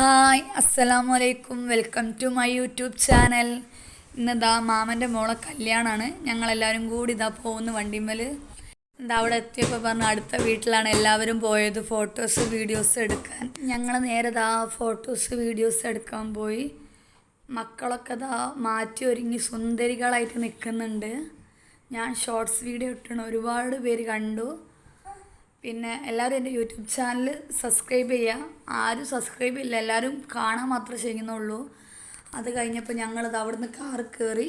Hi അസ്സലാമു അലൈക്കും welcome to my YouTube channel. ഇന്നിതാ മാമന്റെ മോളെ കല്യാണമാണ് ഞങ്ങളെല്ലാവരും കൂടി ഇതാ പോകുന്നു വണ്ടിമേൽ എന്താ അവിടെ എത്തിയപ്പോൾ പറഞ്ഞ അടുത്ത വീട്ടിലാണ് എല്ലാവരും പോയത് ഫോട്ടോസ് വീഡിയോസ് എടുക്കാൻ. ഞങ്ങൾ നേരെ ഇതാ ഫോട്ടോസ് വീഡിയോസ് എടുക്കാൻ പോയി. മക്കളൊക്കെ ഇതാ മാറ്റി ഒരുങ്ങി സുന്ദരികളായിട്ട് നിൽക്കുന്നുണ്ട്. ഞാൻ ഷോർട്സ് വീഡിയോ ഇട്ടണം ഒരുപാട് പേര് കണ്ടു. പിന്നെ എല്ലാവരും എന്റെ യൂട്യൂബ് ചാനൽ സബ്സ്ക്രൈബ് ചെയ്യുക. ആരും സബ്സ്ക്രൈബ് ഇല്ല. എല്ലാവരും കാണാൻ മാത്രമേ ചെയ്യുന്നുള്ളൂ. അത് കഴിഞ്ഞപ്പോൾ ഞങ്ങളത് അവിടുന്ന് കാർ കയറി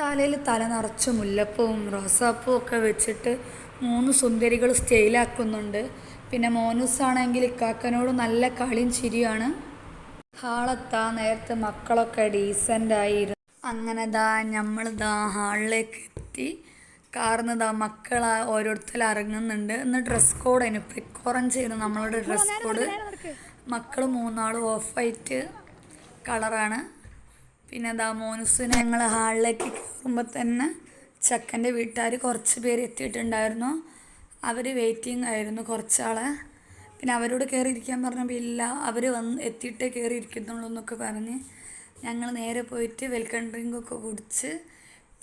തലയിൽ തല നിറച്ച് മുല്ലപ്പൂവും റോസാപ്പൂവും ഒക്കെ വെച്ചിട്ട് മൂന്ന് സുന്ദരികൾ സ്റ്റേയിലാക്കുന്നുണ്ട് പിന്നെ മോനൂസാണെങ്കിൽ ഇക്കാക്കനോട് നല്ല കളിയും ചിരിയാണ് ഹാളെത്താ നേരത്തെ മക്കളൊക്കെ ഡീസന്റ് ആയിരുന്നു. അങ്ങനെ ദാ നമ്മളിതാ ഹാളിലേക്ക് എത്തി. കാർന്ന് ദാ മക്കൾ ഓരോരുത്തർ ഇറങ്ങുന്നുണ്ട് ഇന്ന് ഡ്രസ് കോഡ് അതിന് പ്രിക്കോറഞ്ച് ചെയ്യുന്നു നമ്മളുടെ ഡ്രസ് കോഡ് മക്കൾ മൂന്നാളും ഓഫ് വൈറ്റ് കളറാണ്. പിന്നെ ദാ മോനുസിന് ഞങ്ങൾ ഹാളിലേക്ക് കയറുമ്പോൾ തന്നെ ചക്കന്റെ വീട്ടുകാർ കുറച്ച് പേര് എത്തിയിട്ടുണ്ടായിരുന്നു. അവർ വെയിറ്റിംഗ് ആയിരുന്നു കുറച്ചാളെ. പിന്നെ അവരോട് കയറിയിരിക്കാൻ പറഞ്ഞപ്പോൾ ഇല്ല അവർ വന്ന് എത്തിയിട്ടേ കയറിയിരിക്കുന്നുള്ളൂ എന്നൊക്കെ പറഞ്ഞ് ഞങ്ങൾ നേരെ പോയിട്ട് വെൽക്കം ഡ്രിങ്കൊക്കെ കുടിച്ച്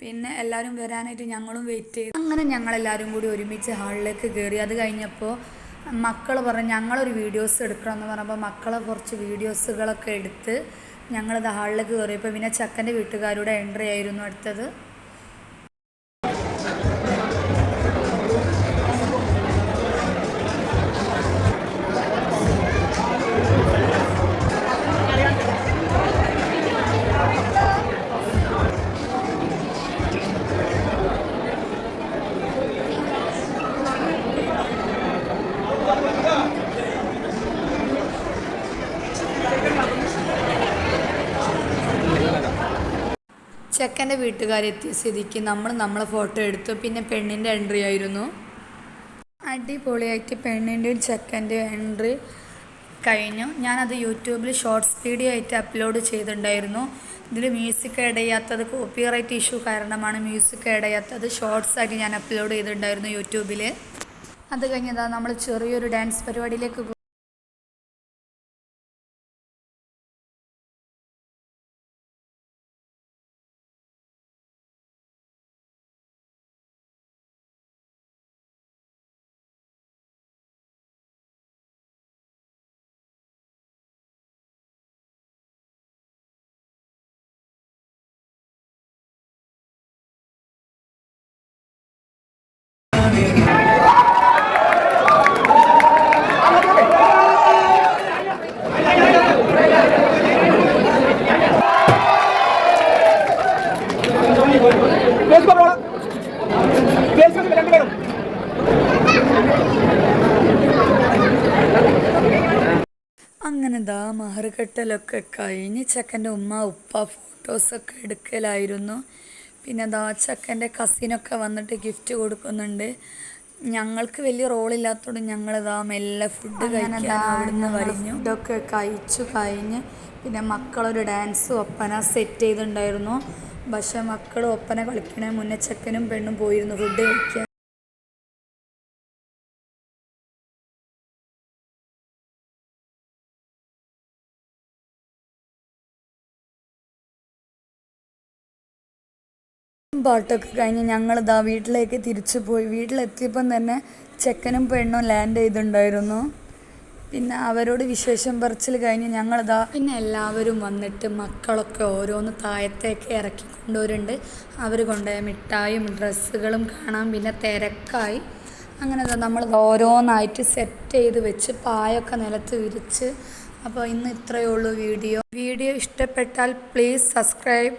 പിന്നെ എല്ലാവരും വരാനായിട്ട് ഞങ്ങളും വെയിറ്റ് ചെയ്തു. അങ്ങനെ ഞങ്ങളെല്ലാവരും കൂടി ഒരുമിച്ച് ഹാളിലേക്ക് കയറി അത് കഴിഞ്ഞപ്പോൾ മക്കൾ പറഞ്ഞു ഞങ്ങളൊരു വീഡിയോസ് എടുക്കണം എന്ന് പറഞ്ഞപ്പോൾ മക്കളെ കുറച്ച് വീഡിയോസുകളൊക്കെ എടുത്ത് ഞങ്ങളത് ഹാളിലേക്ക് കയറിയപ്പോൾ പിന്നെ ചക്കന്റെ വീട്ടുകാരുടെ എൻട്രി ആയിരുന്നു അടുത്തത്. ചെക്കന്റെ വീട്ടുകാരെത്തിയ സ്ഥിതിക്ക് നമ്മൾ നമ്മളെ ഫോട്ടോ എടുത്തു. പിന്നെ പെണ്ണിന്റെ എൻട്രി ആയിരുന്നു. അടിപൊളിയായിട്ട് പെണ്ണിന്റെയും ചെക്കന്റെയും എൻട്രി കഴിഞ്ഞു. ഞാനത് യൂട്യൂബിൽ ഷോർട്സ് വീഡിയോ ആയിട്ട് അപ്ലോഡ് ചെയ്തിട്ടുണ്ടായിരുന്നു. ഇതിൽ മ്യൂസിക് ആഡ് ചെയ്യാത്തത് കോപ്പിറൈറ്റ് ഇഷ്യൂ കാരണമാണ് മ്യൂസിക് ആഡ് ചെയ്യാത്തത് ഷോർട്സ് ആയിട്ട് ഞാൻ അപ്ലോഡ് ചെയ്തിട്ടുണ്ടായിരുന്നു യൂട്യൂബിൽ അത് കഴിഞ്ഞതാ നമ്മൾ ചെറിയൊരു ഡാൻസ് പരിപാടിയിലേക്ക് അങ്ങനെ ദാ മഹറുകെട്ടലൊക്കെ കഴിഞ്ഞ് ചെക്കന്റെ ഉമ്മ ഉപ്പ ഫോട്ടോസൊക്കെ എടുക്കലായിരുന്നു. പിന്നെ ദാ ചെക്കന്റെ കസിനൊക്കെ വന്നിട്ട് ഗിഫ്റ്റ് കൊടുക്കുന്നുണ്ട്. ഞങ്ങൾക്ക് വലിയ റോളില്ലാത്തതുകൊണ്ട് ഞങ്ങൾ ദാ മെല്ലെ ഫുഡ് കഴിക്കാൻ അവിടുന്ന് വരിഞ്ഞു. ഇതൊക്കെ കഴിച്ചു കഴിഞ്ഞ് പിന്നെ മക്കളൊരു ഡാൻസ് ഒപ്പന സെറ്റ് ചെയ്തിട്ടുണ്ടായിരുന്നു. പക്ഷെ മക്കൾ ഒപ്പന കളിക്കണേ മുന്നേ ചെക്കനും പെണ്ണും പോയിരുന്നു. ഫുഡ് കഴിക്കാൻ. പാട്ടൊക്കെ കഴിഞ്ഞ് ഞങ്ങൾ ഇതാ വീട്ടിലേക്ക് തിരിച്ചു പോയി. വീട്ടിലെത്തിയപ്പം തന്നെ ചെക്കനും പെണ്ണും ലാൻഡ് ചെയ്തിട്ടുണ്ടായിരുന്നു. പിന്നെ അവരോട് വിശേഷം പറച്ചിൽ കഴിഞ്ഞ് ഞങ്ങളിതാ പിന്നെ എല്ലാവരും വന്നിട്ട് മക്കളൊക്കെ ഓരോന്ന് താഴത്തേക്ക് ഇറക്കി കൊണ്ടുവരുന്നുണ്ട്. അവർ കൊണ്ടുപോയ മിഠായും ഡ്രസ്സുകളും കാണാൻ പിന്നെ തിരക്കായി. അങ്ങനെ നമ്മൾ ഓരോന്നായിട്ട് സെറ്റ് ചെയ്ത് വെച്ച് പായൊക്കെ നിലത്ത് വിരിച്ച്. അപ്പോൾ ഇന്ന് ഇത്രയേ ഉള്ളൂ വീഡിയോ. വീഡിയോ ഇഷ്ടപ്പെട്ടാൽ പ്ലീസ് സബ്സ്ക്രൈബ്